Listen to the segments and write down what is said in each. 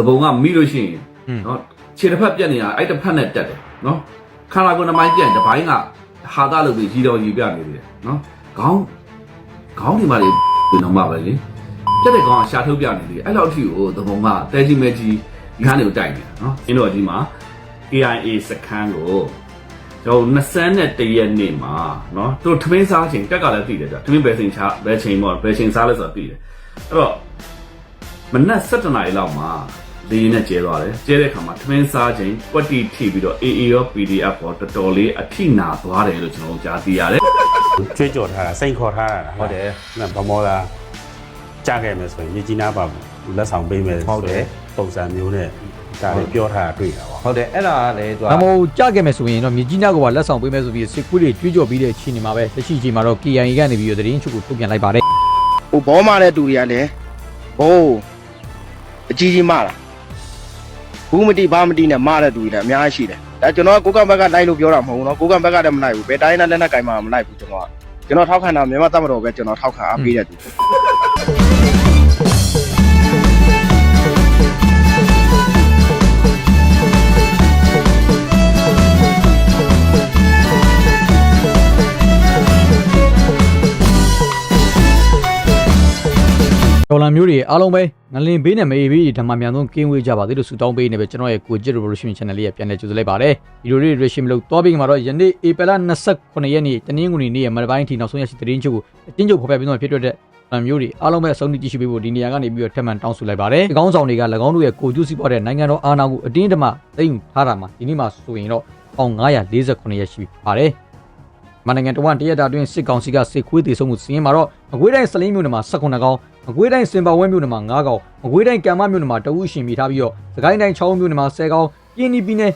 သဘုံကမိလို့ရှိရင်နော်ခြေတစ်ဖက်ပြက်နေတာအဲ့တစ်ဖက်နဲ့တက်တယ်နော်ခန္ဓာကိုယ်နှမိုင်းပြက်တစ်ပိုင်းကဟာသလို့ပြီးကြီးတော်ကြီးပြနေတယ်နော်ခေါင်းခေါင်းဒီမှာလေဒီတော့မှပဲလေပြက်တဲ့ကောင်ကရှာထုတ်ပြနေတယ်အဲ့လောက်အထိကိုသဘုံကတဲကြီးမဲကြီးလမ်းတွေကိုတိုက်နေတာနော်အင်းတော်ကြီးမှာ KIA စခန်းကိုကျွန်တော်21ရက်နေ့မှာနော်သူထမင်းစားချိန်တက်ကလည်းသိတယ်ဗျထမင်းဘယ်ချိန်ချဘယ်ချိန်ပေါ့ဘယ်ချိန်စားလဲဆိုတာသိတယ်အဲ့တော့မနက်7:00နာရီလောက်မှာ လေရင်နဲ့ကျဲသွားတယ်ကျဲတဲ့အခါမှာထမင်းစားချိန်ကွက်တီထိပြီးတော့ AA ရော PDF ရောတော်တော်လေးအထိနာသွားတယ်လို့ကျွန်တော်တို့ကြားသိရတယ်ကြွေးကြော်ထားတာစိန်ခေါ်ထားတာဟုတ်တယ်နာဗမောလာကြားခဲ့မယ်ဆိုရင်မြေကြီးနားပါလက်ဆောင်ပေးမယ်ဟုတ်တယ်ပုံစံမျိုးနဲ့ဒါလေးပြောထားတာတွေ့တာပါဟုတ်တယ်အဲ့ဒါကလည်းသူက။ဒါမို့ကြခဲ့မယ်ဆိုရင်တော့မြေကြီးနားကပါလက်ဆောင်ပေးမယ်ဆိုပြီးစစ်ကူးတွေကြွေးကြော်ပြီးတဲ့အချိန်ဒီမှာပဲလက်ရှိအချိန်မှာတော့ KIA ကနေပြီးတော့သတင်းချုပ်ကိုထုတ်ပြန်လိုက်ပါတယ်ဟိုဘောမတဲ့တူတွေကလည်းဘိုးအကြီးကြီးမလာ ဘူးမတိဘာမတိနဲ့မတဲ့တူတွေလည်းအများကြီးရှိတယ်ဒါကျွန်တော်ကကိုကဘက်ကလိုက်လို့ပြောတာမဟုတ်ဘူးเนาะကိုကဘက်ကလည်းမလိုက်ဘူးဘယ်တိုင်းနဲ့လက်နဲ့ကင်မှမလိုက်ဘူးကျွန်တော်ကကျွန်တော်ထောက်ခံတာမြန်မာတပ်မတော်ပဲကျွန်တော်ထောက်ခံအားပေးတဲ့တူ ။ ဒေါ်လာမျိုးတွေအားလုံးပဲငလင်ဘေးနဲ့မေးဘေးဓမ္မမြန်ဆုံးကင်းဝေးကြပါသေးလို့ဆုတောင်းပေးနေပဲကျွန်တော်ရဲ့ကိုကြစ် revolution channel လေးရပြန်လည်ကြိုဆိုလိုက်ပါတယ်။ဗီဒီယိုလေး reaction မလုပ်တော့ပြီးမှာတော့ယနေ့ဧပြီလ29ရက်နေ့တနင်္ဂနွေနေ့ရဲ့မနက်ပိုင်းထိနောက်ဆုံးရရှိသတင်းချုပ်ကိုအတင်းချုပ်ဖော်ပြပြီးတော့ဖြစ်တဲ့ဗန်မျိုးတွေအားလုံးပဲအဆုံးထိကြည့်ရှုပေးဖို့ဒီနေရာကနေပြီးတော့ထပ်မံတောင်းဆိုလိုက်ပါတယ်။ဒီကောင်းဆောင်တွေက၎င်းတို့ရဲ့ကိုကျူးစီးပွားတဲ့နိုင်ငံတော်အာဏာကိုအတင်းအဓမ္မသိမ်းယူထားတာမှာဒီနေ့မှဆိုရင်တော့ပေါင်948ရက်ရှိပြီပါတယ်။ မနိုင်ငံတော်ဝန်တရက်တာတွင်စစ်ကောင်စီကစစ်ခွေးတေဆုံးမှုစီးရင်မှာတော့အကွေးတိုင်းစလင်းမြို့နယ်မှာ18ကောင်အကွေးတိုင်းစင်ပါဝဲမြို့နယ်မှာ9ကောင်အကွေးတိုင်းကံမမြို့နယ်မှာတအုပ်ရှင်မိထားပြီးတော့စကိုင်းတိုင်း6မြို့နယ်မှာ10ကောင်ပြင်းနီပြည်နယ်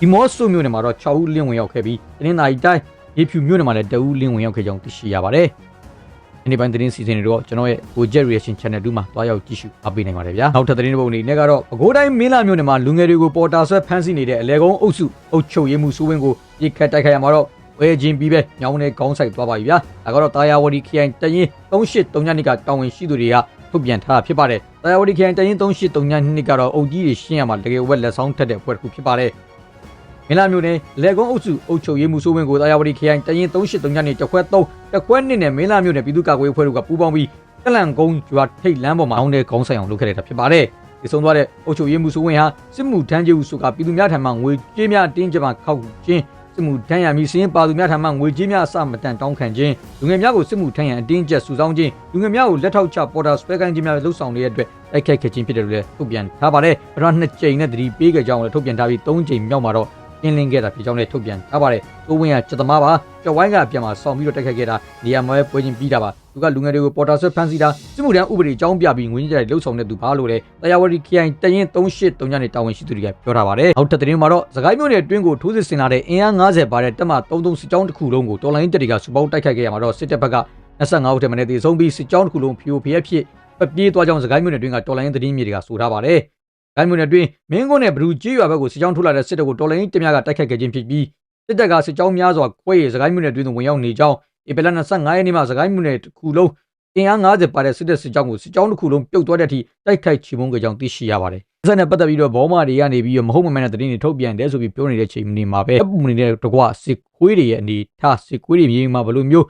ဒီမော့ဆိုမြို့နယ်မှာတော့6ဦးလင်းဝင်ရောက်ခဲ့ပြီးတနင်္သာရီတိုင်းရေဖြူမြို့နယ်မှာလည်းတအုပ်လင်းဝင်ရောက်ခဲ့ကြောင်းသိရှိရပါတယ်။ဒီနေ့ပိုင်းသတင်းစီစဉ်တွေတော့ကျွန်တော်ရဲ့ Gojet Reaction Channel 2မှာတွားရောက်ကြည့်ရှုအားပေးနိုင်ပါတယ်ဗျာ။နောက်ထပ်သတင်းတစ်ပုဒ်အနေနဲ့ကတော့ပဲခူးတိုင်းမင်းလာမြို့နယ်မှာလူငယ်တွေကိုပေါ်တာဆွဲဖမ်းဆီးနေတဲ့အလဲကုန်းအုပ်စုအုပ်ချုပ်ရေးမှုစိုးဝင်းကိုပြစ်ခတ်တိုက်ခိုက်ရမှာတော့ ဝဲချင်းပြီးပဲညောင်းနဲ့ခေါင်းဆိုင်သွားပါပြီဗျာ။ဒါကတော့တာယာဝတီခရိုင်တရင်3839ညနှစ်ကတာဝန်ရှိသူတွေကထုတ်ပြန်ထားတာဖြစ်ပါတယ်။တာယာဝတီခရိုင်တရင်3839ညနှစ်ကတော့အုပ်ကြီးတွေရှင်းရမှာတကယ်ဝက်လက်ဆောင်ထက်တဲ့အဖွဲ့တစ်ခုဖြစ်ပါတယ်။မင်းလာမျိုးနဲ့လေကုန်းအုပ်စုအုပ်ချုပ်ရေးမှုစိုးဝင်းကိုတာယာဝတီခရိုင်တရင်3839ညနှစ်တခွဲ3တခွဲ2နဲ့မင်းလာမျိုးနဲ့ပြည်သူ့ကာကွယ်ရေးအဖွဲ့တို့ကပူးပေါင်းပြီးကလန်ကုန်းကျွာထိတ်လမ်းပေါ်မှာအောင်းတဲ့ခေါင်းဆိုင်အောင်လုပ်ခဲ့တာဖြစ်ပါတယ်။ဒီဆုံးသွားတဲ့အုပ်ချုပ်ရေးမှုစိုးဝင်းဟာစစ်မှုထမ်းကျေးမှုစုကပြည်သူများထံမှငွေကြေးများတင်းကြပ်မှခောက်ခြင်း စစ်မှုထမ်းရမည်စင်းပါသူများထံမှငွေကြေးများအစမတန်တောင်းခံခြင်းလူငယ်များကိုစစ်မှုထမ်းရန်အတင်းကျပ်စုဆောင်းခြင်းလူငယ်များကိုလက်ထောက်ချပေါ်တာစပယ်ကန်ခြင်းများလှုပ်ဆောင်နေတဲ့အတွက်တိုက်ခိုက်ခဲ့ခြင်းဖြစ်တယ်လို့လည်းထုတ်ပြန်ထားပါတယ်။ပထမနှစ်ကြိမ်နဲ့တတိပေးခဲ့ကြောင်းလည်းထုတ်ပြန်ထားပြီး၃ကြိမ်မြောက်မှာတော့ ကျင်းလင်းခဲ့တာဖြစ်ကြောင်းလည်းထုတ်ပြန်ထားပါတယ်။တိုးဝင်းကစက်သမားပါကျော်ဝိုင်းကပြန်มาဆောင်းပြီးတော့တိုက်ခိုက်ခဲ့တာနေရာမှာပဲပွဲချင်းပြီးတာပါ။သူကလူငယ်တွေကိုပေါ်တာဆွဲဖမ်းဆီးတာစစ်မှုထမ်းဥပဒေအကြောင်းပြပြီးငွေညှိတဲ့လှုပ်ဆောင်တဲ့သူဘာလို့လဲတရားဝတီခရိုင်တရင်3839ညနေတာဝန်ရှိသူတွေကပြောထားပါတယ်။နောက်ထပ်သတင်းမှာတော့စကိုင်းမြို့နယ်အတွင်းကိုထိုးစစ်ဆင်လာတဲ့အင်အား90ပါတဲ့တပ်မ33စစ်ကြောင်းတစ်ခုလုံးကိုတော်လိုင်းတပ်တွေကစုပေါင်းတိုက်ခိုက်ခဲ့ရမှာတော့စစ်တပ်ဘက်က25ဦးထက်မနည်းတည်ဆုံးပြီးစစ်ကြောင်းတစ်ခုလုံးဖြိုဖျက်ဖြစ်ပပြေးသွားကြောင်းစကိုင်းမြို့နယ်အတွင်းကတော်လိုင်းသတင်းမြေတွေကဆိုထားပါတယ်။ စကိုင်းမြို့နယ်အတွင်းမင်းကုန်းနဲ့ဘလူးကျေးရွာဘက်ကိုစစ်ကြောင်းထိုးလာတဲ့စစ်တပ်ကိုတော်လိုင်းတပ်များကတိုက်ခိုက်ခဲ့ခြင်းဖြစ်ပြီးစစ်တပ်ကစစ်ကြောင်းများစွာခွဲရစကိုင်းမြို့နယ်အတွင်းသို့ဝင်ရောက်နေကြောင်းဧပြီလ25ရက်နေ့မှာစကိုင်းမြို့နယ်တစ်ခုလုံးအင်အား90ပါတဲ့စစ်တပ်စစ်ကြောင်းကိုစစ်ကြောင်းတစ်ခုလုံးပြုတ်သွားတဲ့အထိတိုက်ခိုက်ချေမှုန်းကြကြောင်းသိရှိရပါတယ်။ဆက်နဲ့ပတ်သက်ပြီးတော့ဘောမာတွေကနေပြီးတော့မဟုတ်မမှန်တဲ့သတင်းတွေထုတ်ပြန်တယ်ဆိုပြီးပြောနေတဲ့ချိန်နေမှာပဲအပူနေတဲ့တကွစစ်ခွေးတွေရဲ့အနေထားစစ်ခွေးတွေမြေမှာဘယ်လိုမျိုး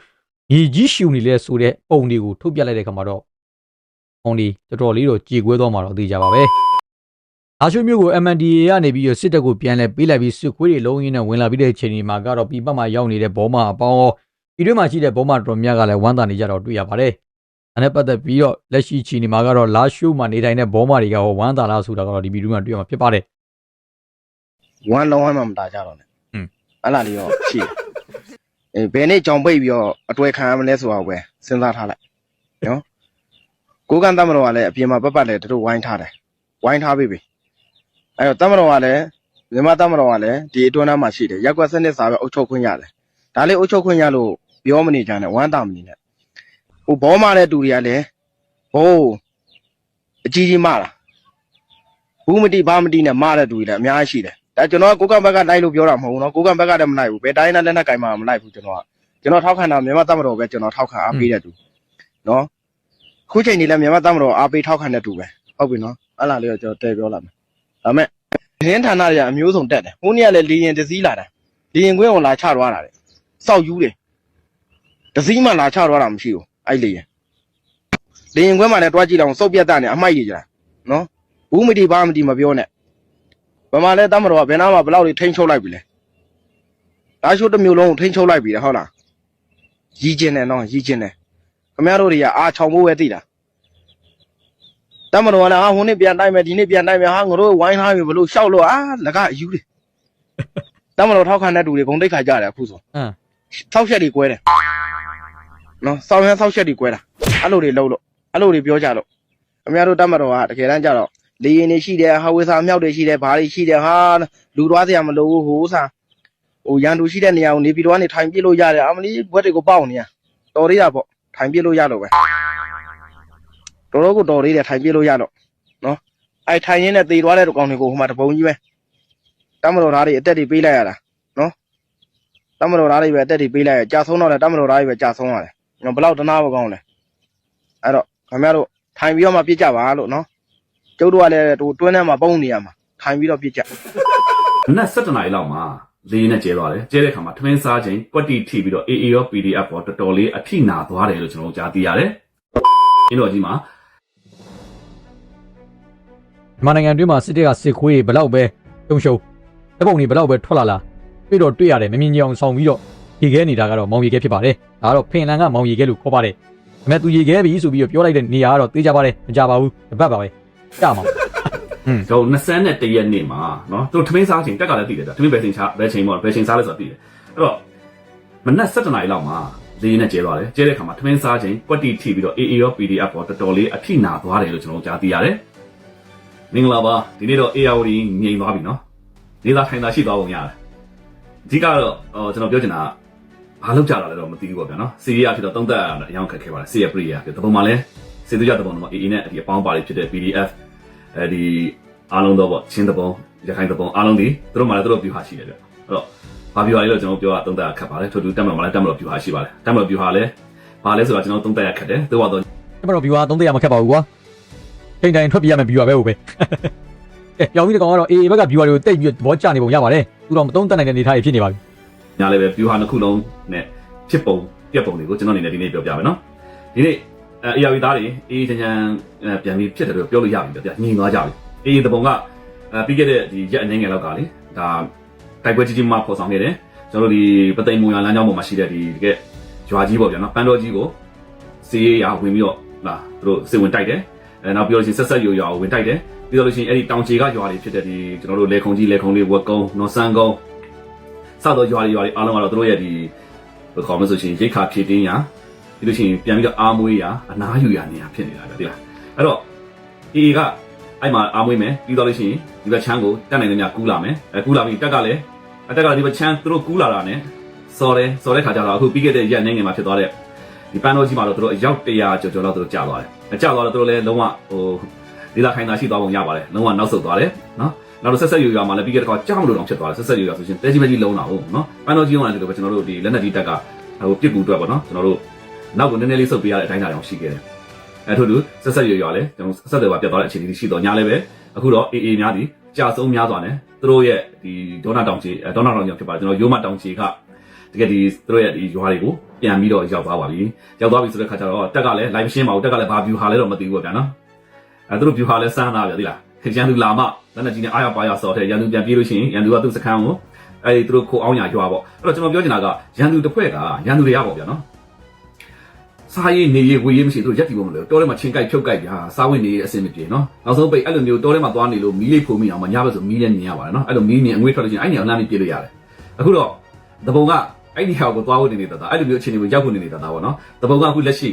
မြေကြီးရှူနေလဲဆိုတဲ့ပုံတွေကိုထုတ်ပြလိုက်တဲ့ခါမှာတော့ပုံဒီတော်တော်လေးတော့ကြေကွဲသွားမှာတော့သိကြပါပဲ။ အားရှိမျိုးကို MNDA ကနေပြီးတော့စစ်တပ်ကိုပြန်လဲပေးလိုက်ပြီးစစ်ခွေးတွေလုံးရင်းနဲ့ဝင်လာပြီးတဲ့ချိန်ဒီမှာကတော့ပြည်ပမှာရောက်နေတဲ့ဘောမာအပေါင်းရောပြည်တွင်းမှာရှိတဲ့ဘောမာတော်များကလည်းဝမ်းသာနေကြတော့တွေ့ရပါတယ်။အဲနဲ့ပတ်သက်ပြီးတော့လက်ရှိချိန်ဒီမှာကတော့လာရှိုးမှာနေထိုင်တဲ့ဘောမာတွေကဟောဝမ်းသာလားဆိုတာကတော့ဒီဗီဒီယိုမှာတွေ့ရမှာဖြစ်ပါတယ်ဝမ်းလုံးဝမ်းမှမတာကြတော့နဲ့ဟွန်းအဲ့လားလေးတော့ရှိတယ်အေးဘယ်နေ့ကြောင်ပိတ်ပြီးတော့အတွဲခံရမလဲဆိုတာပဲစဉ်းစားထားလိုက်နော်ကိုကန်တမတော်ကလည်းအပြင်မှာပတ်ပတ်လည်းတို့ဝိုင်းထားတယ်ဝိုင်းထားပြီပြီ အဲ့တော့တမတော်ကလည်းမြန်မာတမတော်ကလည်းဒီအတွင်းသားမှာရှိတယ်ရက်ကွက်စနစ်စာပဲအုပ်ချုပ်ခွင့်ရတယ်ဒါလေးအုပ်ချုပ်ခွင့်ရလို့ပြောမနေကြနဲ့ဝမ်းတာမနေနဲ့ဟိုဘောမတဲ့တူတွေကလည်းဟိုးအကြီးကြီးမလားဘူးမတိဘာမတိနဲ့မတဲ့တူတွေလည်းအများကြီးရှိတယ်ဒါကျွန်တော်ကကိုကဘက်ကလိုက်လို့ပြောတာမဟုတ်ဘူးနော်ကိုကဘက်ကလည်းမလိုက်ဘူးဘယ်တိုင်းနဲ့လက်နဲ့ကင်မှမလိုက်ဘူးကျွန်တော်ကကျွန်တော်ထောက်ခံတာမြန်မာတမတော်ပဲကျွန်တော်ထောက်ခံအားပေးတဲ့တူနော်အခုချိန်นี้လည်းမြန်မာတမတော်အားပေးထောက်ခံတဲ့တူပဲဟုတ်ပြီနော်အဲ့လားလေးတော့ကျွန်တော်တဲပြောလာမယ် ဒါမဲ့ရင်းဌာနတွေကအမျိုးစုံတက်တယ်ဟိုနေ့ကလည်းလေရင်တစည်းလာတယ်လေရင်ကွင်းကိုလာချသွားတာလေစောက်ယူတယ်တစည်းမှလာချသွားတာမရှိဘူးအဲ့လေရင်လေရင်ကွင်းမှလည်းတွားကြည့်တော့စုပ်ပြတ်တာနဲ့အမိုက်ကြီးကြတာနော်ဘူးမတီဘာမတီမပြောနဲ့ဗမာလဲတမတော်ကဘယ်နာမှာဘယ်လောက်တွေထိန်းချုပ်လိုက်ပြီလဲဒါရှိုးတစ်မျိုးလုံးကိုထိန်းချုပ်လိုက်ပြီလေဟုတ်လားရီးကျင်တယ်နော်ရီးကျင်တယ်ခမရတို့တွေကအာချောင်ဖို့ပဲသိတာ တမတော်ကလည်းဟာဟိုနေ့ပြန်တိုက်မယ်ဒီနေ့ပြန်တိုက်မယ်ဟာငါတို့ဝိုင်းထားပြီဘလို့ရှောက်လို့အာလကအယူတွေတမတော်ထောက်ခံတဲ့တူတွေဂုံတိတ်ခါကြတယ်အခုဆိုအင်းဆောက်ချက်တွေကွဲတယ်နော်စောင်းရမ်းဆောက်ချက်တွေကွဲတာအဲ့လိုတွေလုံးလို့အဲ့လိုတွေပြောကြလို့အများတို့တမတော်ကတကယ်တမ်းကြတော့လေရင်တွေရှိတယ်ဟာဝေစာမြောက်တွေရှိတယ်ဘာတွေရှိတယ်ဟာလူသွားစရာမလိုဘူးဟိုဥစားဟိုရန်သူရှိတဲ့နေရာကိုနေပြီးတော့ကနေထိုင်ပြစ်လို့ရတယ်အမလီဘွက်တွေကိုပေါက်နေရတော်သေးတာပေါ့ထိုင်ပြစ်လို့ရလို့ပဲ တော်တော်ကိုတော်သေးတယ်ထိုင်ပြစ်လို့ရတော့အဲ့ထိုင်ရင်းနဲ့သေသွားတဲ့ကောင်တွေကိုဟိုမှာတပုံကြီးပဲတမတော်သားတွေအတက်တွေပေးလိုက်ရတာနော်တမတော်သားတွေပဲအတက်တွေပေးလိုက်ရကြာဆုံးတော့လေတမတော်သားတွေပဲကြာဆုံးရတယ်နော်ဘယ်လောက်တနာမကောင်းလဲအဲ့တော့ခင်ဗျားတို့ထိုင်ပြီးတော့မှပြစ်ကြပါလို့နော်ကျုပ်တို့ကလည်းဟိုတွင်းထဲမှာပုံနေရမှာထိုင်ပြီးတော့ပြစ်ကြမနက်7:00နာရီလောက်မှာလေနဲ့ကျဲသွားတယ်ကျဲတဲ့ခါမှာထမင်းစားချိန်ကွက်တီထိပြီးတော့ AA ရော PDF ရောတော်တော်လေးအထိနာသွားတယ်လို့ကျွန်တော်တို့ကြားသိရတယ်အင်းတော်ကြီးမှာ မြန်မာနိုင်ငံအတွင်းမှာစစ်တပ်ကစစ်ခွေးဘလောက်ပဲတုံရှုံတပုံတွေဘလောက်ပဲထွက်လာလာတွေ့တော့တွေ့ရတယ်မမြင်ကြအောင်ဆောင်ပြီးတော့ရေခဲနေတာကတော့မောင်ရေခဲဖြစ်ပါတယ်ဒါကတော့ဖင်လန်ကမောင်ရေခဲလို့ခေါ်ပါတယ်ဒါပေမဲ့သူရေခဲပြီဆိုပြီးတော့ပြောလိုက်တဲ့နေရာကတော့သိကြပါတယ်မကြပါဘူးတပတ်ပါပဲကြမှာ တော့21ရက်နေ့မှာเนาะသူထမင်းစားချိန်တက်ကလည်းသိတယ်ဗျထမင်းပဲချိန်စားပဲချိန်ပေါ့ပဲချိန်စားလဲဆိုတော့သိတယ်အဲ့တော့မနက်7:00နာရီလောက်မှာလေနဲ့ကျဲသွားတယ်ကျဲတဲ့ခါမှာထမင်းစားချိန်ကွက်တီထိပြီးတော့ AA ရော PDF ရောတော်တော်လေးအထိနာသွားတယ်လို့ကျွန်တော်တို့ကြားသိရတယ် မင်္ဂလာပါဒီနေ့တော့ ARD ငြိမ်သွားပြီเนาะနေသားထိုင်သာရှိသွားပုံရတယ်အဓိကတော့ဟိုကျွန်တော်ပြောချင်တာကဘာလောက်ကြတာလဲတော့မသိဘူးပေါ့ဗျာเนาะစီရီယာဖြစ်တော့တုံးသက်ရတာအရင်ခက်ခဲပါတယ်စီရီယာပရိယာဖြစ်တပုံမှာလဲစေသူရတပုံတော့ AA နဲ့ဒီအပေါင်းပါလေးဖြစ်တဲ့ PDF အဲဒီအားလုံးတော့ပေါ့ချင်းတပုံရခိုင်တပုံအားလုံးဒီသူတို့မှလည်းသူတို့ view ဟာရှိတယ်ဗျအဲ့တော့ဘာ view ဟာလဲလို့ကျွန်တော်ပြောတာသုံးသပ်ရခက်ပါတယ်ထို့တူတက်မလို့မှလည်းတက်မလို့ view ဟာရှိပါတယ်တက်မလို့ view ဟာလည်းဘာလဲဆိုတော့ကျွန်တော်သုံးသပ်ရခက်တယ်သူကတော့ တမတော် viewer 300မခက်ပါဘူးကွာ ချိန်တိုင်းထွက်ပြရမယ် viewer ပဲဟုတ်ပဲအဲပြောင်းပြီးတကောင်ကတော့အေအေဘက်က viewer တွေကိုတိတ်ပြီးသဘောကျနေပုံရပါတယ်သူတော့မသုံးတတ်နိုင်တဲ့အနေအထားတွေဖြစ်နေပါပြီညာလည်းပဲ view ဟာတစ်ခုလုံးနဲ့ဖြစ်ပုံပြက်ပုံတွေကိုကျွန်တော်အနေနဲ့ဒီနေ့ပြောပြမယ်နော်ဒီနေ့အဲ AR သားတွေအေးချမ်းချမ်းအဲပြန်ပြီးဖြစ်တယ်လို့ပြောလို့ရပြီဗျညီသွားကြပြီအေးတပုံကအဲပြီးခဲ့တဲ့ဒီရက်အနေငယ်လောက်ကလေဒါတိုက်ပွဲကြီးကြီးမှပေါ်ဆောင်ခဲ့တယ်ကျွန်တော်တို့ဒီပသိမ်မုံရလမ်းကြောင်းပေါ်မှာရှိတဲ့ဒီတကယ်ရွာကြီးပေါ့ဗျာနော်ပန်းတော်ကြီးကိုစီးရဝင်ပြီးတော့လာသူတို့စစ်ဝင်တိုက်တယ် အဲနောက်ပြီးတော့ရှင်ဆက်ဆက်ရွရွာကိုဝင်တိုက်တယ်ပြီးတော့လို့ရှိရင်အဲ့ဒီတောင်ချေကရွာတွေဖြစ်တဲ့ဒီကျွန်တော်တို့လေခုံကြီးလေခုံလေးဝက်ကုန်းနော်ဆန်းကုန်းစတော့ရွာတွေရွာတွေအားလုံးကတော့သူတို့ရဲ့ဒီဘယ်ခေါ်မလဲဆိုရှင်ရိတ်ခါဖြည့်တင်းရပြီးလို့ရှိရင်ပြန်ပြီးတော့အားမွေးရအနားယူရနေရဖြစ်နေတာဗျာဒီလားအဲ့တော့အေကအဲ့မှာအားမွေးမယ်ပြီးတော့လို့ရှိရင်ဒီဘက်ချမ်းကိုတက်နိုင်တဲ့ညကူးလာမယ်အဲကူးလာပြီးတက်ကလည်းအတက်ကဒီဘက်ချမ်းသူတို့ကူးလာတာ ਨੇ စော်တယ်စော်တဲ့ခါကျတော့အခုပြီးခဲ့တဲ့ရက်နေငယ်မှာဖြစ်သွားတဲ့ ဒီပန်းတော်ကြီးမှာတော့သူတို့အယောက်100ကျော်ကျော်လောက်သူတို့ကြာသွားတယ်အကြာသွားတော့သူတို့လည်းလုံးဝဟိုဒီလာခိုင်းတာရှိသွားပုံရပါတယ်လုံးဝနောက်ဆုတ်သွားတယ်နော်နောက်တော့ဆက်ဆက်ယူရမှာလည်းပြီးခဲ့တဲ့ခါကြောက်မလို့တော့ဖြစ်သွားတယ်ဆက်ဆက်ယူရဆိုရှင်တဲကြီးမကြီးလုံးတာဟုတ်နော်ပန်းတော်ကြီးကလည်းဒီလိုပဲကျွန်တော်တို့ဒီလက်နက်ကြီးတက်ကဟိုပြစ်ကူအတွက်ပေါ့နော်ကျွန်တော်တို့နောက်ကိုနည်းနည်းလေးဆုတ်ပေးရတဲ့အတိုင်းအတာအောင်ရှိခဲ့တယ်အဲထို့တူဆက်ဆက်ယူရလည်းကျွန်တော်ဆက်ဆက်ပါပြတ်သွားတဲ့အခြေအနေရှိတော့ညာလည်းပဲအခုတော့အေးအေးများသည်ကြာဆုံးများစွာနဲ့သူတို့ရဲ့ဒီဒေါနာတောင်ကြီးဒေါနာတောင်ကြီးဖြစ်ပါတယ်ကျွန်တော်ရိုးမတောင်ကြီးက တကယ်ဒီသူတို့ရဲ့ဒီရွာတွေကိုပြန်ပြီးတော့ရောက်သွားပါပြီရောက်သွားပြီဆိုတဲ့ခါကျတော့တက်ကလည်း live ရှင်းပါဘူးတက်ကလည်းဘာ view ဟာလဲတော့မသိဘူးပေါ့ဗျာနော်အဲသူတို့ view ဟာလဲစမ်းတာဗျာသိလားရန်သူလာမှလက်နက်ကြီးနဲ့အားရပါရဆော်တဲ့ရန်သူပြန်ပြေးလို့ရှိရင်ရန်သူကသူ့စခန်းကိုအဲဒီသူတို့ခိုးအောင်ညာရွာပေါ့အဲ့တော့ကျွန်တော်ပြောချင်တာကရန်သူတစ်ဖွဲ့ကရန်သူတွေကပေါ့ဗျာနော်စားရည်နေရည်ဝေရည်မရှိသူတို့ရက်တီဖို့မလို့တောထဲမှာချင်းကြိုက်ဖြုတ်ကြိုက်ပြာစားဝင်နေအဆင်မပြေနော်နောက်ဆုံးပိတ်အဲ့လိုမျိုးတောထဲမှာသွားနေလို့မီးလေးဖုံမိအောင်မညဘက်ဆိုမီးလည်းမြင်ရပါတယ်နော်အဲ့လိုမီးမြင်အငွေးထွက်လို့ရှိရင်အဲ့နေအောင်လမ်းပြီးပြေးလို့ရတယ်အခုတော့တပုံက အဲ့ဒီဟာကိုသွားဖို့နေနေတာအဲ့လိုမျိုးအခြေအနေကိုရောက်ဖို့နေနေတာပေါ့နော်တပုံကအခုလက်ရှိ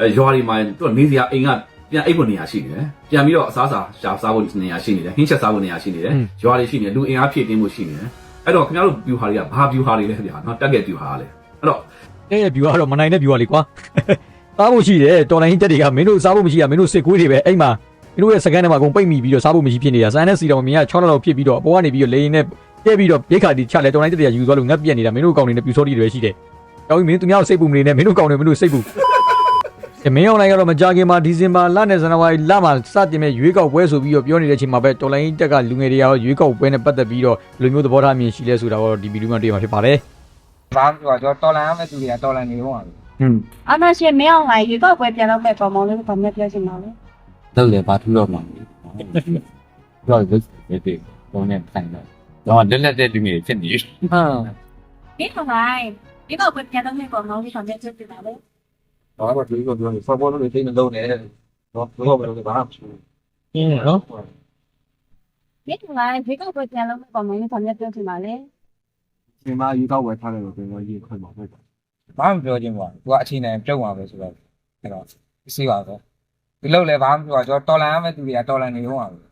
အဲရွာတွေမှာသူကနေစရာအိမ်ကပြန်အိပ်ဖို့နေရာရှိနေတယ်ပြန်ပြီးတော့အစားအစာရှာစားဖို့နေရာရှိနေတယ်ဟင်းချက်စားဖို့နေရာရှိနေတယ်ရွာတွေရှိနေတယ်လူအင်အားဖြည့်တင်းမှုရှိနေတယ်အဲ့တော့ခင်ဗျားတို့ view ဟာတွေကဘာ view ဟာတွေလဲဗျာနော်တက်ခဲ့ view ဟာလဲအဲ့တော့တဲ့ရဲ့ viewer ကတော့မနိုင်တဲ့ viewer လေးကွာစားဖို့ရှိတယ်တော်လိုင်းတက်တွေကမင်းတို့စားဖို့မရှိတာမင်းတို့စစ်ကွေးတွေပဲအဲ့မှာမင်းတို့ရဲ့စကန်ထဲမှာအကုန်ပိတ်မိပြီးတော့စားဖို့မရှိဖြစ်နေတာစမ်းတဲ့စီတော်မင်းက6လောက်ဖြစ်ပြီးတော့အပေါ်ကနေပြီးတော့လေရင်နဲ့ ပြဲပြီးတော့ရိတ်ခါတီချလဲတော်လိုင်းတက်တွေကယူသွားလို့ငတ်ပြက်နေတာမင်းတို့ကောင်းနေနဲ့ပြူစောတီတွေရှိတယ်။ကြောက်ပြီးမင်းသူများကိုစိတ်ပူမနေနဲ့မင်းတို့ကောင်းနေမင်းတို့စိတ်ပူ။မင်းအောင်လိုင်းကတော့မကြခင်မှာဒီဇင်ဘာလနဲ့ဇန်နဝါရီလမှာစတင်မဲ့ရွေးကောက်ပွဲဆိုပြီးတော့ပြောနေတဲ့အချိန်မှာပဲတော်လိုင်းတက်ကလူငယ်တွေရောရွေးကောက်ပွဲနဲ့ပတ်သက်ပြီးတော့လူမျိုးသဘောထားမြင်ရှိလဲဆိုတာတော့ဒီဗီဒီယိုမှာတွေ့မှာဖြစ်ပါတယ်ဘာမှမပြောကျွန်တော်တော်လန်ရမယ့်သူတွေကတော်လန်နေတော့ပါဘူး။ဟွန်းအမရှင်မင်းအောင်လိုက်ရွေးကောက်ပွဲပြန်လုပ်မဲ့ပုံမောင်လေးကိုဘာမှပြောချင်ပါလဲလောက်လေဘာထူတော့မှာပြောလို့ဒီဒီတော့နေဆိုင်တော့ တော့လက်လက်တဲ့လူမျိုးဖြစ်နေဟုတ်မင်းအောင်လိုက်ရွေးကောက်ပွဲပြန်လုပ်မဲ့ပုံမောင်လေးကိုဘာမှပြောချင်ပါလဲဘာမှဒီလိုပြောနေဆောဘောလို့သိနေတော့နေတော့တော့ဘယ်လိုဘာမှမဖြစ်။င်းနော်မင်းအောင်လိုက်ရွေးကောက်ပွဲပြန်လုပ်မဲ့ပုံမောင်လေးကိုဘာမှပြောချင်ပါလဲဒီမှာယူတော့ဝယ်ထားတယ်လို့ပြောရေးခွင့်ပါပဲဘာမှမပြောချင်းပါဘူးသူကအချိန်တိုင်းပြုတ်သွားပဲဆိုတော့အဲ့တော့သိပါတော့ဒီလောက်လည်းဘာမှမပြောကျွန်တော်တော်လန်ရမယ့်သူတွေကတော်လန်နေတော့ပါဘူး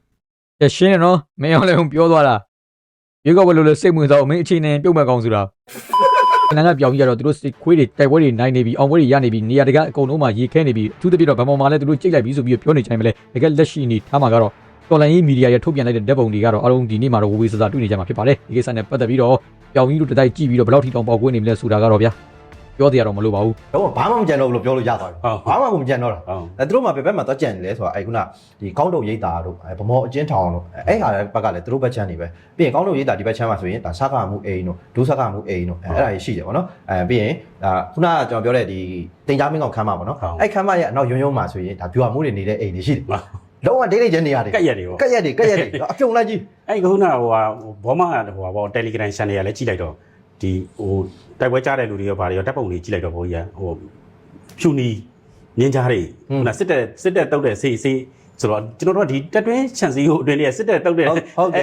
။ရှင်းတယ်နော်။မင်းအောင်လိုင်းပြောသွားတာ။ ရွေးကောက်ပွဲလို့လို့စိတ်ဝင်စားအောင်မင်းအချိန်နဲ့ပြုတ်မဲ့ကောင်းဆိုတာ။နိုင်ငံကပြောင်းကြီးကတော့သူတို့စစ်ခွေးတွေတိုက်ပွဲတွေနိုင်နေပြီအောင်ပွဲတွေရနေပြီနေရာတကအကုန်လုံးမှာရေခဲနေပြီအထူးသဖြင့်တော့ဗမာမှာလည်းသူတို့ကြိတ်လိုက်ပြီဆိုပြီးပြောနေကြတယ်မလဲတကယ်လက်ရှိနေထားမှာကတော့တော်လိုင်းရေးမီဒီယာရဲ့ထုတ်ပြန်လိုက်တဲ့ဓာတ်ပုံတွေကတော့အလုံးဒီနေ့မှာတော့ဝေဝေးစစတွေ့နေကြမှာဖြစ်ပါတယ်ဒီကိစ္စနဲ့ပတ်သက်ပြီးတော့ပြောင်းကြီးတို့တတိုက်ကြည့်ပြီးတော့ဘယ်လောက်ထိတောင်ပေါက်ကွင်းနေမလဲဆိုတာကတော့ဗျာ ပြောတရားတော့မလိုပါဘူးတော့ဘာမှမကြံတော့ဘူးလို့ပြောလို့ရသွားပြီဟုတ်ဘာမှမကြံတော့တာဟုတ်အဲသူတို့မှဘယ်ဘက်မှာသွားကြံနေလဲဆိုတာအဲခုနဒီကောင်းတုတ်ရိတ်တာတို့အဲဗမော်အချင်းထောင်တို့အဲအဲ့ဟာဘက်ကလည်းသူတို့ဘက်ချမ်းနေပဲပြီးရင်ကောင်းတုတ်ရိတ်တာဒီဘက်ချမ်းမှာဆိုရင်ဒါစကားမှုအိမ်တို့ဒုစကားမှုအိမ်တို့အဲအဲ့ဒါကြီးရှိတယ်ဗောနော်အဲပြီးရင်ဒါခုနကကျွန်တော်ပြောတဲ့ဒီတင်ကြားမင်းကောင်ခမ်းမှာဗောနော်အဲ့ခမ်းမရဲ့အနောက်ရုံရုံမှာဆိုရင်ဒါဗျူဟာမှုတွေနေတဲ့အိမ်တွေရှိတယ်လုံးဝဒိတ်ဒိတ်ချင်းနေရတယ်ကက်ရက်တွေပေါ့ကက်ရက်တွေကက်ရက်တွေအပြုံလိုက်ကြီးအဲ့ဒီခုနကဟိုဟာဘောမဟိုဟာဘော Telegram channel ရလည်းကြည့်လိုက်တော့ဒီဟို တိုက်ပွဲကြားတဲ့လူတွေရောဗာတွေရောတပ်ပုံတွေကြည့်လိုက်တော့ဘောကြီးကဟိုဖြူနီမြင်းကြားတွေခုနစစ်တက်စစ်တက်တုတ်တဲ့စေးစေးဆိုတော့ကျွန်တော်တို့ကဒီတက်တွင်းချန်စီကိုအတွင်းလေးစစ်တက်တုတ်တဲ့အဲ့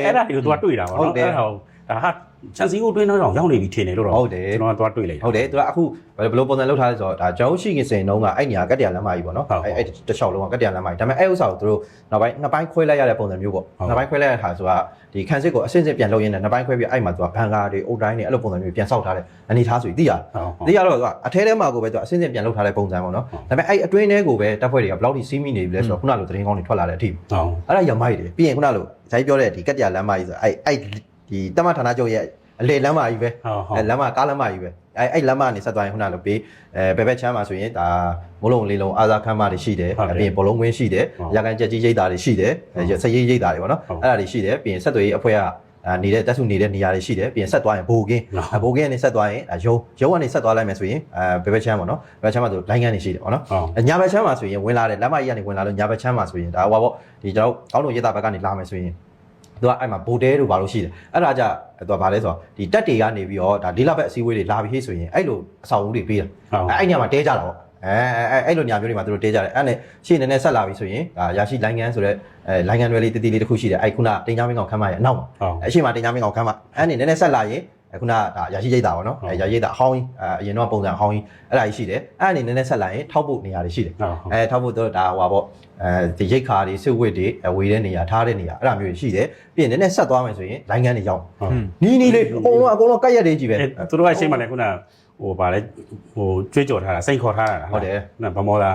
အဲ့ဒါတွေကိုသွားတွေ့တာပါနော်အဲ့ဒါ ဒါဟာချန်စီကိုအတွင်းတော့ရောက်နေပြီထင်တယ်လို့တော့ကျွန်တော်ကသွားတွေ့လိုက်ဟုတ်တယ်သူကအခုဘယ်လိုပုံစံလောက်ထားလဲဆိုတော့ဒါကျောင်းရှိခင်စင်တုန်းကအဲ့ညာကတ်တရားလမ်းမကြီးပေါ့နော်ဟုတ်ဟုတ်အဲ့အဲ့တစ်လျှောက်လုံးကကတ်တရားလမ်းမကြီးဒါပေမဲ့အဲ့ဥစ္စာကိုသူတို့နောက်ပိုင်းနှစ်ပိုင်းခွဲလိုက်ရတဲ့ပုံစံမျိုးပေါ့ဟုတ်နှစ်ပိုင်းခွဲလိုက်ရတဲ့ခါဆိုတာဒီခန်းစစ်ကိုအစင်းစင်းပြန်လုပ်ရင်းနဲ့နှစ်ပိုင်းခွဲပြီးအဲ့မှာသူကဘန်ကာတွေအုတ်တိုင်းတွေအဲ့လိုပုံစံမျိုးပြန်ဆောက်ထားတဲ့အနေထားဆိုပြီးသိရဟုတ်သိရတော့သူကအထဲထဲမှာကိုပဲသူကအစင်းစင်းပြန်လုပ်ထားတဲ့ပုံစံပေါ့နော်ဒါပေမဲ့အဲ့အတွင်းထဲကိုပဲတပ်ဖွဲ့တွေကဘယ်လောက်ထိစီးမိနေပြီလဲဆိုတော့ခုနလိုသတင်းကောင်းတွေထွက်လာတဲ့အထိဟုတ်အဲ့ဒါရမိုက်တယ်ပြီးရင်ခုနလိုဇိုင်းပြောတဲ့ဒီကတ်တရားလမ်းမကြီးဆိုအဲ့အဲ့ ဒီတမဌာနချုပ်ရဲ့အလေလမ်းမကြီးပဲဟုတ်ဟုတ်အဲလမ်းမကားလမ်းမကြီးပဲအဲအဲ့လမ်းမကနေဆက်သွားရင်ခုနလိုပေးအဲဘယ်ဘက်ချမ်းမှာဆိုရင်ဒါမိုးလုံးလေးလုံးအာသာခမ်းမတွေရှိတယ်ဟုတ်တယ်အပြင်ဘလုံးကွင်းရှိတယ်ဟုတ်ရကန်ကြက်ကြီးရိတ်တာတွေရှိတယ်အဲစရေးရိတ်တာတွေပေါ့နော်ဟုတ်အဲ့ဒါတွေရှိတယ်ပြီးရင်ဆက်သွေးအဖွဲ့ကအာနေတဲ့တက်စုနေတဲ့နေရာတွေရှိတယ်ပြီးရင်ဆက်သွားရင်ဘိုကင်းဟုတ်အဲဘိုကင်းကနေဆက်သွားရင်အဲရုံရုံကနေဆက်သွားလိုက်မယ်ဆိုရင်အဲဘယ်ဘက်ချမ်းပေါ့နော်ဘယ်ဘက်ချမ်းမှာဆိုလိုင်းကန်တွေရှိတယ်ပေါ့နော်ဟုတ်အညာဘက်ချမ်းမှာဆိုရင်ဝင်လာတယ်လမ်းမကြီးကနေဝင်လာလို့ညာဘက်ချမ်းမှာဆိုရင်ဒါဟိုပါပေါ့ဒီကျွန်တော်တို့ကောင်းတုံရိတ်တာဘက်ကနေလာမယ်ဆိုရင် သူကအဲ့မှာဘိုတဲတို့ဘာလို့ရှိတယ်အဲ့ဒါကြသူကဘာလဲဆိုတော့ဒီတက်တွေကနေပြီးတော့ဒါလေးလဘက်အစည်းအဝေးတွေလာပြီးဟေ့ဆိုရင်အဲ့လိုအဆောင်အဦတွေပေးတာဟုတ်အဲ့အဲ့ညမှာတဲကြတာပေါ့အဲအဲအဲ့လိုညမျိုးတွေမှာသူတို့တဲကြတယ်အဲ့နဲ့ရှေ့နည်းနည်းဆက်လာပြီဆိုရင်ဒါရရှိလိုင်းကန်ဆိုတော့အဲလိုင်းကန်တွေလေးတတိလေးတစ်ခုရှိတယ်အဲ့ခုနတင်ချမင်းကောင်ခမ်းမရဲ့အနောက်မှာဟုတ်အရှိမတင်ချမင်းကောင်ခမ်းမအဲ့နေနည်းနည်းဆက်လာရင်အ ခုနဒါရရှိရိတ်တာပေါ့နော်အဲရရှိရိတ်တာအဟောင်းကြီးအဲအရင်တော့ပုံစံအဟောင်းကြီးအဲ့ဒါကြီးရှိတယ်အဲ့အနေနည်းနည်းဆက်လာရင်ထောက်ဖို့နေရာတွေရှိတယ်ဟုတ်ဟုတ်အဲထောက်ဖို့တော့ဒါဟိုပါပေါ့အဲဒီရိတ်ခါတွေစစ်ဝစ်တွေအဝေးတဲ့နေရာထားတဲ့နေရာအဲ့ဒါမျိုးတွေရှိတယ်ပြီးရင်နည်းနည်းဆက်သွားမယ်ဆိုရင်လိုင်းကန်တွေရောက်ဟုတ်နီးနီးလေးအကုန်လုံးအကုန်လုံးကက်ရက်တွေကြီးပဲအဲသူတို့ကရှေ့မှာလည်းခုနဟိုဗာလဲဟိုကြွေးကြော်ထားတာစိတ်ခေါ်ထားတာဟုတ်တယ်ခုနဗမောလာ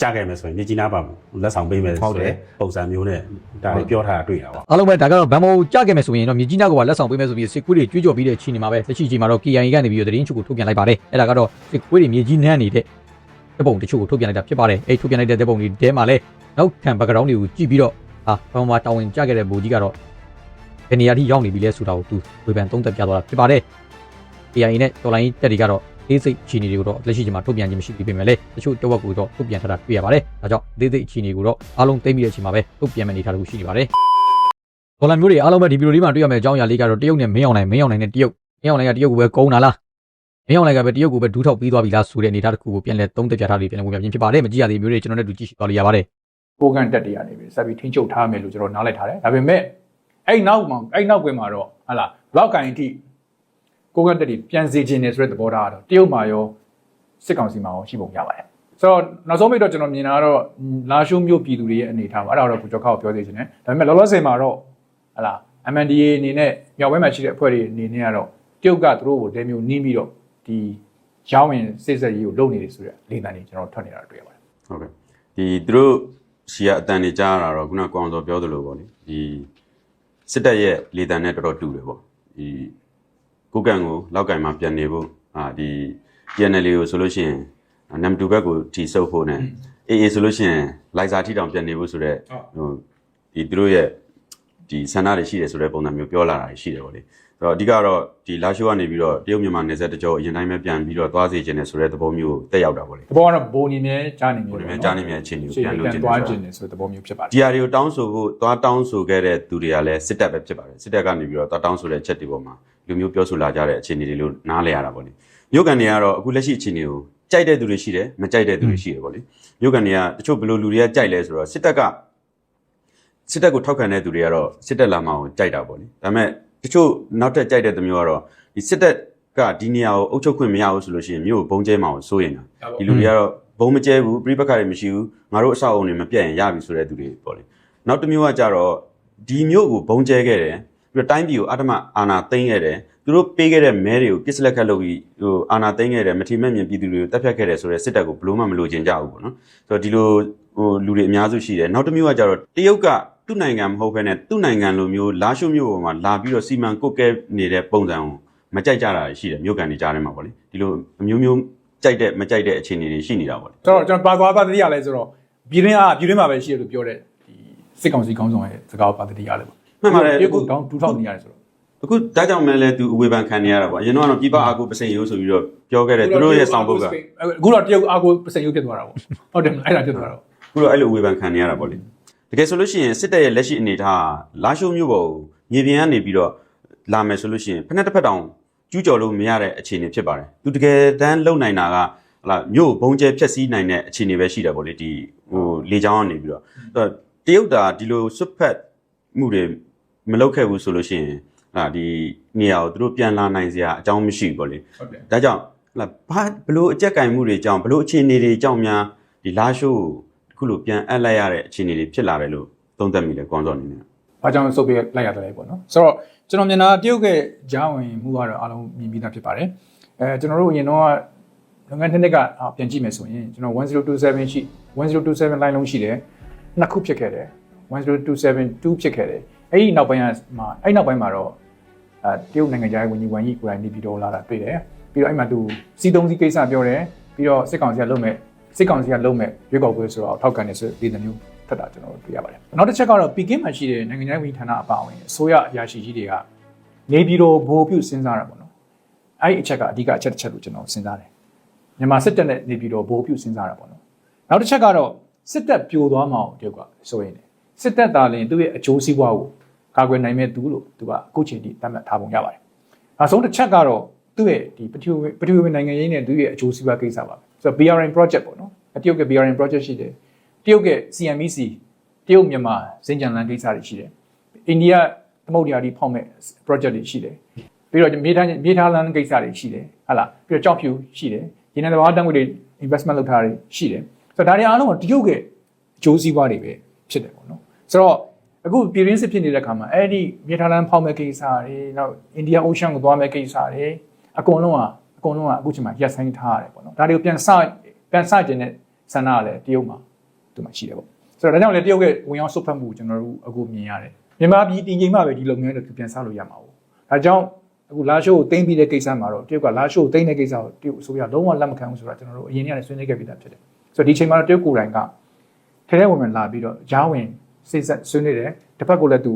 ကြားခဲ့မယ်ဆိုရင်မြေကြီးနားပါလက်ဆောင်ပေးမယ်ဟုတ်တယ်ပုံစံမျိုးနဲ့ဒါလေးပြောထားတာတွေ့တာပါအားလုံးပဲဒါကတော့ဗန်မိုကြခဲ့မယ်ဆိုရင်တော့မြေကြီးနားကလက်ဆောင်ပေးမယ်ဆိုပြီးစစ်ကွေးတွေကြွေးကြော်ပြီးတဲ့အချိန်မှာပဲလက်ရှိအချိန်မှာတော့ KIA ကနေပြီးတော့သတင်းချုပ်ကိုထုတ်ပြန်လိုက်ပါတယ်အဲ့ဒါကတော့စစ်ကွေးတွေမြေကြီးနန်းနေတဲ့တပုံတချို့ကိုထုတ်ပြန်လိုက်တာဖြစ်ပါတယ်အဲ့ထုတ်ပြန်လိုက်တဲ့တပုံတွေတဲမှာလဲနောက်ခံ background တွေကိုကြည့်ပြီးတော့ဟာဗန်မိုတာဝန်ကြခဲ့တဲ့ဘူကြီးကတော့ဘယ်နေရာထိရောက်နေပြီလဲဆိုတာကိုသူဝေဖန်သုံးသပ်ပြသွားတာဖြစ်ပါတယ် KIA နဲ့တော်လိုင်းတက်တွေကတော့ သေးစိတ်အခြေအနေတွေကိုတော့လက်ရှိချိန်မှာထုတ်ပြန်ခြင်းမရှိသေးပေမဲ့လည်းတချို့တဝက်ကိုတော့ထုတ်ပြန်ထားတာတွေ့ရပါတယ်ဒါကြောင့်သေးစိတ်အခြေအနေကိုတော့အားလုံးသိပြီးတဲ့အချိန်မှာပဲထုတ်ပြန်မယ့်အနေအထားတစ်ခုရှိနေပါတယ်ဒေါ်လာမျိုးတွေအားလုံးပဲဒီဗီဒီယိုလေးမှာတွေ့ရမယ့်အကြောင်းအရာလေးကတော့တရုတ်နဲ့မင်းအောင်နိုင်မင်းအောင်နိုင်နဲ့တရုတ်မင်းအောင်နိုင်ကတရုတ်ကိုပဲကုန်းတာလားမင်းအောင်နိုင်ကပဲတရုတ်ကိုပဲဒူးထောက်ပြီးသွားပြီလားဆိုတဲ့အနေအထားတစ်ခုကိုပြန်လဲသုံးသပ်ပြထားလေးပြန်လဲဝင်ပြပြဖြစ်ပါတယ်မကြည့်ရသေးမျိုးတွေကျွန်တော်နဲ့တူကြည့်သွားလို့ရပါတယ်ကိုကန်တက်တွေကနေပြီးဆက်ပြီးထိန်းချုပ်ထားမယ်လို့ကျွန်တော်နားလည်ထားတယ်ဒါပေမဲ့အဲ့နောက်မှာအဲ့နောက်ကွယ်မှာတော့ဟာလာလောက်ကင်အထိ ကိုကန်တက်တွေပြန်စေခြင်းနေဆိုတဲ့သဘောထားကတော့တရုတ်မှာရောစစ်ကောင်စီမှာရောရှိပုံရပါတယ်ဆိုတော့နောက်ဆုံးပိတ်တော့ကျွန်တော်မြင်တာကတော့လာရှုမျိုးပြည်သူတွေရဲ့အနေအထားပါအဲ့ဒါတော့ကိုကျော်ခောက်ပြောသေးခြင်းနဲ့ဒါပေမဲ့လောလောဆယ်မှာတော့ဟာလာ MNDA အနေနဲ့မြောက်ဘက်မှာရှိတဲ့အဖွဲ့တွေအနေနဲ့ကတော့တရုတ်ကသူတို့ကိုတဲမျိုးနှီးပြီးတော့ဒီရောင်းရင်စစ်ဆက်ရေးကိုလုပ်နေတယ်ဆိုတဲ့လေသံတွေကျွန်တော်ထွက်နေတာတွေ့ရပါတယ်ဟုတ်ကဲ့ဒီသူတို့ရှီကအတန်နေကြားရတာတော့ခုနကကောင်စောပြောသလိုပေါ့လေဒီစစ်တပ်ရဲ့လေတံနဲ့တော်တော်တူတယ်ပေါ့ဒီ ကိုကန်ကိုလောက်ကန်မှာပြန်နေဖို့အာဒီ PNL ကိုဆိုလို့ရှိရင်နမ်တူဘက်ကိုတီဆုပ်ဖို့နဲ့အေးအေးဆိုလို့ရှိရင်လိုက်စာထိတောင်ပြန်နေဖို့ဆိုတော့ဟိုဒီသူတို့ရဲ့ဒီဆန္ဒတွေရှိတယ်ဆိုတဲ့ပုံစံမျိုးပြောလာတာရှိတယ်ဗောလေဆိုတော့အဓိကတော့ဒီလာရှိုးကနေပြီးတော့တရုတ်မြန်မာနယ်စပ်တကြောအရင်တိုင်းပဲပြန်ပြီးတော့သွားစေခြင်းနဲ့ဆိုတဲ့သဘောမျိုးတက်ရောက်တာဗောလေတဘောကတော့ဘုံနေမြဲကြားနေမြဲဘုံနေမြဲကြားနေမြဲအခြေအနေကိုပြန်လို့ကျင်တယ်သွားခြင်းနေဆိုတဲ့သဘောမျိုးဖြစ်ပါတယ်ဒီဟာတွေကိုတောင်းဆိုဖို့သွားတောင်းဆိုခဲ့တဲ့သူတွေကလည်းစစ်တပ်ပဲဖြစ်ပါတယ်စစ်တပ်ကနေပြီးတော့သွားတောင်းဆိုတဲ့ချက်တွေပေါ်မှာ လူမျိုးပြောဆိုလာကြတဲ့အခြေအနေတွေလို့နားလည်ရတာပေါ့လေမြို့ကန်တွေကတော့အခုလက်ရှိအခြေအနေကိုကြိုက်တဲ့သူတွေရှိတယ်မကြိုက်တဲ့သူတွေရှိတယ်ပေါ့လေမြို့ကန်တွေကတချို့ဘယ်လိုလူတွေကကြိုက်လဲဆိုတော့စစ်တပ်ကစစ်တပ်ကိုထောက်ခံတဲ့သူတွေကတော့စစ်တပ်လာမှကိုကြိုက်တာပေါ့လေဒါပေမဲ့တချို့နောက်ထပ်ကြိုက်တဲ့သူမျိုးကတော့ဒီစစ်တပ်ကဒီနေရာကိုအုပ်ချုပ်ခွင့်မရဘူးဆိုလို့ရှိရင်မြို့ကိုဘုံကျဲမှကိုစိုးရင်တာဒီလူတွေကတော့ဘုံမကျဲဘူးပြိပခါတွေမရှိဘူးငါတို့အဆောက်အအုံတွေမပြတ်ရင်ရပြီဆိုတဲ့သူတွေပေါ့လေနောက်တစ်မျိုးကကြတော့ဒီမျိုးကိုဘုံကျဲခဲ့တယ် ပြီးတော့တိုင်းပြည်ကိုအတ္တမအာဏာသိမ်းခဲ့တယ်သူတို့ပေးခဲ့တဲ့မဲတွေကိုပစ္စလက်ခတ်လုပ်ပြီးဟိုအာဏာသိမ်းခဲ့တယ်မထီမဲ့မြင်ပြည်သူတွေကိုတပ်ဖြတ်ခဲ့တယ်ဆိုတဲ့စစ်တပ်ကိုဘလို့မှမလိုချင်ကြဘူးပေါ့နော်ဆိုတော့ဒီလိုဟိုလူတွေအများစုရှိတယ်နောက်တစ်မျိုးကကြတော့တရုတ်ကသူ့နိုင်ငံမဟုတ်ဘဲနဲ့သူ့နိုင်ငံလိုမျိုးလာရှုမျိုးပေါ်မှာလာပြီးတော့စီမံကုတ်ကဲနေတဲ့ပုံစံကိုမကြိုက်ကြတာရှိတယ်မြို့ကန်တွေကြားထဲမှာပေါ့လေဒီလိုအမျိုးမျိုးကြိုက်တဲ့မကြိုက်တဲ့အခြေအနေတွေရှိနေတာပေါ့လေဆိုတော့ကျွန်တော်ပါသွားပါတတိယလဲဆိုတော့ပြည်တွင်းအားပြည်တွင်းမှာပဲရှိရလို့ပြောတဲ့ဒီစစ်ကောင်စီခေါင်းဆောင်ရဲ့စကားပါတတိယလဲပေါ့ မှန်ပါတယ်ပြုတ်ကိုတောင်းတူထောက်နေရတယ်ဆိုတော့အခုဒါကြောင့်မဲလဲသူအဝေဖန်ခံနေရတာပေါ့အရင်တော့ကတော့ပြပအာကိုပစိန်ရိုးဆိုပြီးတော့ပြောခဲ့တယ်သူတို့ရဲ့ဆောင်ပုဒ်ကအခုတော့တရုတ်အာကိုပစိန်ရုပ်ဖြစ်သွားတာပေါ့ဟုတ်တယ်မလားအဲ့ဒါဖြစ်သွားတာပေါ့အခုတော့အဲ့လိုအဝေဖန်ခံနေရတာပေါ့လေတကယ်ဆိုလို့ရှိရင်စစ်တပ်ရဲ့လက်ရှိအနေအထားကလာရှိုးမျိုးပေါ်ကိုမြေပြင်ကနေပြီးတော့လာမယ်ဆိုလို့ရှိရင်ဖက်နဲ့တစ်ဖက်တောင်ကျူးကျော်လို့မရတဲ့အခြေအနေဖြစ်ပါတယ်သူတကယ်တမ်းလုံနိုင်တာကဟလာမြို့ဘုံကျဲဖြက်စီးနိုင်တဲ့အခြေအနေပဲရှိတယ်ပေါ့လေဒီဟိုလေချောင်းကနေပြီးတော့အဲ့တော့တရုတ်တာဒီလိုစွတ်ဖက်မှုတွေ မလုပ်ခဲ့ဘူးဆိုလို့ရှိရင်ဟာဒီနေရာကိုသူတို့ပြန်လာနိုင်စရာအကြောင်းမရှိဘူးပေါ့လေဟုတ်တယ်ဒါကြောင့်ဟလာဘာဘလို့အကြက်ကင်မှုတွေကြောင့်ဘလို့အခြေအနေတွေကြောင့်များဒီလာရှိုးကိုအခုလိုပြန်အပ်လိုက်ရတဲ့အခြေအနေတွေဖြစ်လာတယ်လို့သုံးသပ်မိတယ်ကွန်စော်အနေနဲ့ဘာကြောင့်ဆုတ်ပေးလိုက်ရတယ်လဲပေါ့နော်ဆိုတော့ကျွန်တော်မြင်တာတရုတ်ရဲ့ဂျားဝင်မှုကတော့အားလုံးမြင်ပြီးသားဖြစ်ပါတယ်အဲကျွန်တော်တို့အရင်တော့လုပ်ငန်းတစ်နှစ်ကအာပြန်ကြည့်မယ်ဆိုရင်ကျွန်တော်1027ရှိ1027 line လုံးရှိတယ်နှစ်ခုဖြစ်ခဲ့တယ်10272ဖြစ်ခဲ့တယ် အဲ့ဒီနောက်ပိုင်းကမှာအဲ့နောက်ပိုင်းမှာတော့အဲတရုတ်နိုင်ငံခြားရေးဝန်ကြီးဝန်ကြီးကိုယ်တိုင်နေပြီးတော့လာတာတွေ့တယ်ပြီးတော့အဲ့မှာသူစီတုံးစီကိစ္စပြောတယ်ပြီးတော့စစ်ကောင်စီကလုပ်မဲ့စစ်ကောင်စီကလုပ်မဲ့ရွေးကောက်ပွဲဆိုတော့ထောက်ခံနေဆိုဒီတစ်မျိုးထပ်တာကျွန်တော်တို့တွေ့ရပါတယ်နောက်တစ်ချက်ကတော့ Peking မှာရှိတဲ့နိုင်ငံခြားရေးဝန်ကြီးဌာနအပါအဝင်အစိုးရအရာရှိကြီးတွေကနေပြည်တော်ဘိုလ်ပြုစဉ်းစားတာပေါ့နော်အဲ့ဒီအချက်ကအဓိကအချက်တစ်ချက်လို့ကျွန်တော်စဉ်းစားတယ်မြန်မာစစ်တပ်နဲ့နေပြည်တော်ဘိုလ်ပြုစဉ်းစားတာပေါ့နော်နောက်တစ်ချက်ကတော့စစ်တပ်ပြိုသွားမှအောင်တရုတ်ကဆိုရင်တယ် စစ်တပ်သားလည်းသူ့ရဲ့အကျိုးစီးပွားကိုကာကွယ်နိုင်မဲ့သူလို့သူကအခုချိန်ထိသတ်မှတ်ထားပုံရပါတယ်နောက်ဆုံးတစ်ချက်ကတော့သူ့ရဲ့ဒီပထဝီပထဝီနိုင်ငံရေးနဲ့သူ့ရဲ့အကျိုးစီးပွားကိစ္စပါပဲဆိုတော့ BRN project ပေါ့နော်တရုတ်က BRN project ရှိတယ်တရုတ်က CMEC တရုတ်မြန်မာစင်ကြံလန်ကိစ္စတွေရှိတယ်အိန္ဒိယသမုဒ္ဒရာကြီးဖောက်မဲ့ project တွေရှိတယ်ပြီးတော့မြေထားမြေထားလန်ကိစ္စတွေရှိတယ်ဟာလားပြီးတော့ကြောက်ဖြူရှိတယ်ဒီနေ့တဘာတန်းငွေတွေ investment လုပ်ထားတွေရှိတယ်ဆိုတော့ဒါတွေအားလုံးကတရုတ်ရဲ့အကျိုးစီးပွားတွေပဲဖြစ်တယ်ပေါ့နော် ဆိုတော့အခုပြည်ရင်းစစ်ဖြစ်နေတဲ့ခါမှာအဲ့ဒီမြေထားလန်ဖောက်မဲ့ကိစ္စတွေနောက်အိန္ဒိယ ocean ကိုသွားမဲ့ကိစ္စတွေအကုန်လုံးကအကုန်လုံးကအခုချိန်မှာရပ်ဆိုင်းထားရတယ်ပေါ့နော်ဒါတွေကိုပြန်စပြန်စကျင်တဲ့ဆန္ဒကလည်းတရုတ်မှာသူမှရှိတယ်ပေါ့ဆိုတော့ဒါကြောင့်လည်းတရုတ်ရဲ့ဝင်ရောက်ဆုတ်ဖက်မှုကိုကျွန်တော်တို့အခုမြင်ရတယ်မြန်မာပြည်တည်ငြိမ်မှပဲဒီလုပ်ငန်းတွေပြန်စလို့ရမှာပေါ့ဒါကြောင့်အခုလာရှိုးကိုတင်းပြီးတဲ့ကိစ္စမှာတော့တရုတ်ကလာရှိုးကိုတင်းတဲ့ကိစ္စကိုတရုတ်အစိုးရလုံးဝလက်မခံဘူးဆိုတာကျွန်တော်တို့အရင်ကလည်းဆွေးနွေးခဲ့ပြီးသားဖြစ်တယ်ဆိုတော့ဒီချိန်မှာတော့တရုတ်ကိုယ်တိုင်ကထဲထဲဝင်ဝင်လာပြီးတော့ဂျားဝင် စိတ်ဆက်ဆွေးနွေးတယ်တစ်ဖက်ကလည်းသူ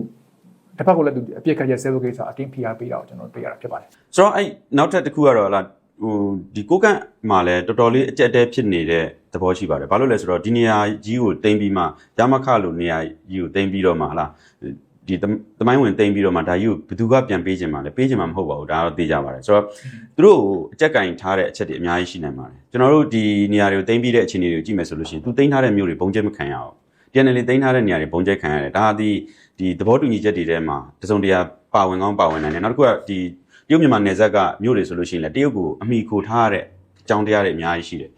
တစ်ဖက်ကလည်းသူအပြစ်ခတ်ရဆဲဖို့ကိစ္စအတင်းဖိအားပေးတာကိုကျွန်တော်တို့တွေ့ရတာဖြစ်ပါတယ်ဆိုတော့အဲ့နောက်ထပ်တစ်ခုကတော့ဟလာဟိုဒီကိုကန့်မှာလည်းတော်တော်လေးအကြက်အတဲဖြစ်နေတဲ့သဘောရှိပါတယ်ဘာလို့လဲဆိုတော့ဒီနေရာကြီးကိုတင်ပြီးမှရမခလို့နေရာကြီးကိုတင်ပြီးတော့မှဟလာဒီတမိုင်းဝင်တင်ပြီးတော့မှဒါကြီးကိုဘယ်သူကပြန်ပေးခြင်းမှာလဲပေးခြင်းမှာမဟုတ်ပါဘူးဒါတော့သိကြပါတယ်ဆိုတော့သူတို့ကိုအကြက်ကင်ထားတဲ့အချက်တွေအများကြီးရှိနိုင်ပါတယ်ကျွန်တော်တို့ဒီနေရာတွေကိုတင်ပြီးတဲ့အခြေအနေတွေကိုကြည့်မယ်ဆိုလို့ရှိရင်သူတင်ထားတဲ့မျိုးတွေဘုံကျဲမခံရအောင် TNL တင်ထားတဲ့နေရာတွေဘုံကျဲခံရတယ်ဒါဟာဒီဒီသဘောတူညီချက်တွေထဲမှာတစုံတရာပါဝင်ကောင်းပါဝင်နိုင်တယ်နောက်တစ်ခုကဒီတရုတ်မြန်မာနယ်စပ်ကမြို့တွေဆိုလို့ရှိရင်လည်းတရုတ်ကိုအမိခိုထားရတဲ့အကြောင်းတရားတွေအများကြီးရှိတယ်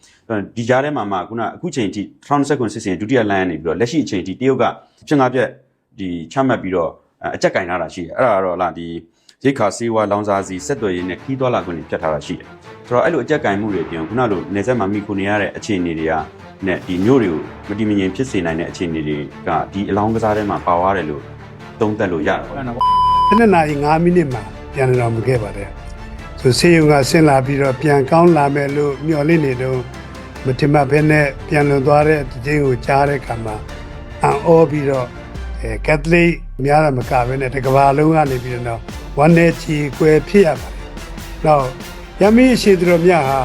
ဒီကြားထဲမှာမှခုနအခုချိန်ထိ2019စစ်စင်ဒုတိယလိုင်းကနေပြီးတော့လက်ရှိအချိန်ထိတရုတ်ကဖြင့်ငါပြက်ဒီချမှတ်ပြီးတော့အကြက်ကင်ထားတာရှိတယ်အဲ့ဒါကတော့လာဒီ ရိတ်ခါစေးဝါလောင်စာစီဆက်သွယ်ရေးနဲ့ခီးသွားလာခွင့်တွေပြတ်ထားတာရှိတယ်ဆိုတော့အဲ့လိုအကြက်ကင်မှုတွေပြင်ခုနလိုနယ်စပ်မှာမိခိုနေရတဲ့အခြေအနေတွေကနဲ့ဒီမျိုးတွေကိုမတိမငြိမ်ဖြစ်စေနိုင်တဲ့အခြေအနေတွေကဒီအလောင်းကစားထဲမှာပါသွားတယ်လို့သုံးသပ်လို့ရတယ်ပေါ့အဲ့ဒါ7နာရီ5မိနစ်မှာပြန်လာတော်မူခဲ့ပါတယ်ဆိုဆေးရုံကဆင်းလာပြီးတော့ပြန်ကောင်းလာမယ်လို့မျှော်လင့်နေတော့မထင်မှတ်ဘဲနဲ့ပြန်လွန်သွားတဲ့တခြင်းကိုကြားတဲ့အခါမှာအံ့ဩပြီးတော့အဲကက်သလစ်များတာမကဘဲနဲ့တကဘာလုံးကနေပြီးတော့ ဝန်နေချီကွယ်ဖြစ်ရပါတယ်။နောက်ရမင်းရှိသူတော်မြတ်ဟာ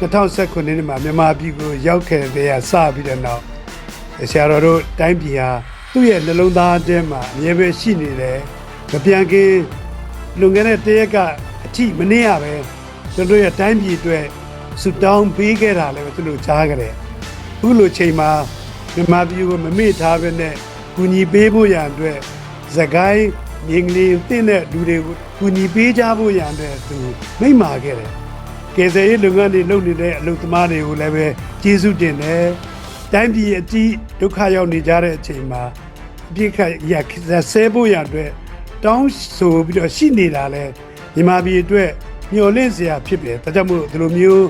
2019ခုနှစ်မှာမြန်မာပြည်ကိုရောက်ခဲ့တဲ့ကစပြီးတဲ့နောက်ဆရာတော်တို့တိုင်းပြည်ဟာသူ့ရဲ့နှလုံးသားထဲမှာအမြဲပဲရှိနေတယ်။မပြန်ခင်လွန်ခဲ့တဲ့တရက်ကအထိမနေရပဲကျွန်တော်ရဲ့တိုင်းပြည်အတွက်ဆူတောင်းပေးခဲ့တာလည်းပဲသူတို့ကြားကြတယ်။အခုလိုချိန်မှာမြန်မာပြည်ကိုမမေ့ထားဘဲနဲ့ကူညီပေးဖို့ရန်အတွက်သခိုင်း မြင်းကလေးတင့်တဲ့လူတွေကိုကူညီပေးကြဖို့ရန်အတွက်သူမိန့်မာခဲ့တယ်။ကယ်ဆယ်ရေးလုပ်ငန်းတွေလုပ်နေတဲ့အလုပ်သမားတွေကိုလည်းပဲကျေးဇူးတင်တယ်။တိုင်းပြည်အကြီးဒုက္ခရောက်နေကြတဲ့အချိန်မှာအပြစ်ခတ်ရဆဲဖို့ရန်အတွက်တောင်းဆိုပြီးတော့ရှိနေတာလဲမြန်မာပြည်အတွက်မျှော်လင့်စရာဖြစ်တယ်။ဒါကြောင့်မို့ဒီလိုမျိုး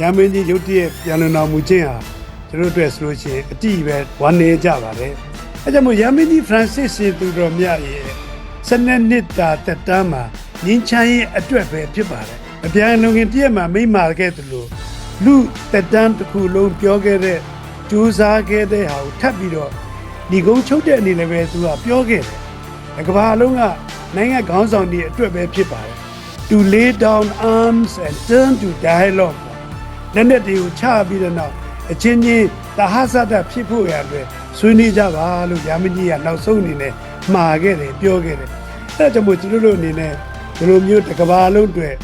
ရမင်းကြီးရုတ်တရက်ပြန်လွန်တော်မူခြင်းဟာကျွန်တော်တို့အတွက်ဆိုလို့ရှိရင်အတိပဲဝမ်းနေကြပါတယ်။အဲကြောင့်မို့ရမင်းကြီးဖရန်စစ်စီသူတော်မြတ်ရဲ့ စနစ်နှစ်တာတက်တမ်းမှာငင်းချမ်းရေးအတွက်ပဲဖြစ်ပါတယ်။အပြန်လုံငင်တည့်မှာမိမ့်မာခဲ့သလိုလူတက်တမ်းတစ်ခုလုံးပြောခဲ့တဲ့ကြိုးစားခဲ့တဲ့ဟာကိုထပ်ပြီးတော့ဒီကုန်းချုပ်တဲ့အနေနဲ့ပဲသူကပြောခဲ့တယ်။ကမ္ဘာလုံးကနိုင်ငံခေါင်းဆောင်တွေအတွက်ပဲဖြစ်ပါတယ်။ to lay down arms and turn to dialogue လက်နက်တွေကိုချပြီးတဲ့နောက်အချင်းချင်းတဟဆတဖြစ်ဖို့ရအတွက်ဆွေးနွေးကြပါလို့ယာမကြီးကနောက်ဆုံးအနေနဲ့ မှာခဲ့တယ်ပြောခဲ့တယ်အဲဒါကြောင့်မို့ကျွန်တော်တို့အနေနဲ့ဒီလိုမျိုးတစ်ကဘာလုံးအတွက်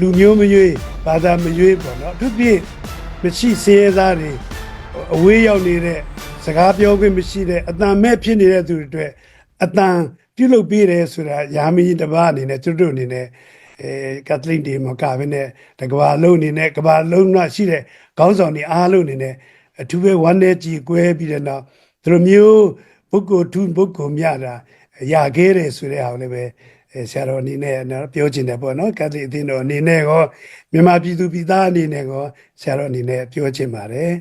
လူမျိုးမရွေးဘာသာမရွေးပေါ့နော်အထူးဖြင့်မရှိစင်းရဲသားတွေအဝေးရောက်နေတဲ့စကားပြောခွင့်မရှိတဲ့အတန်မဲ့ဖြစ်နေတဲ့သူတွေအတွက်အတန်ပြုလုပ်ပေးတယ်ဆိုတာယာမကြီးတစ်ပါးအနေနဲ့ကျွန်တော်တို့အနေနဲ့အဲကက်သလစ်တွေမကဘဲနဲ့တကဘာလုံးအနေနဲ့ကဘာလုံးကရှိတဲ့ခေါင်းဆောင်တွေအားလုံးအနေနဲ့အထူးပဲဝမ်းနေကြည်ကွဲပြီးတဲ့နောက်ဒီလိုမျိုး ပုဂ္ဂိုလ်ထူးပုဂ္ဂိုလ်မြတာရခဲ့တယ်ဆိုတဲ့ဟာကိုလည်းပဲအဲဆရာတော်အနေနဲ့နော်ပြောချင်တယ်ပေါ့နော်ကက်သလစ်အသင်းတော်အနေနဲ့ကောမြန်မာပြည်သူပြည်သားအနေနဲ့ကောဆရာတော်အနေနဲ့ပြောချင်ပါတယ်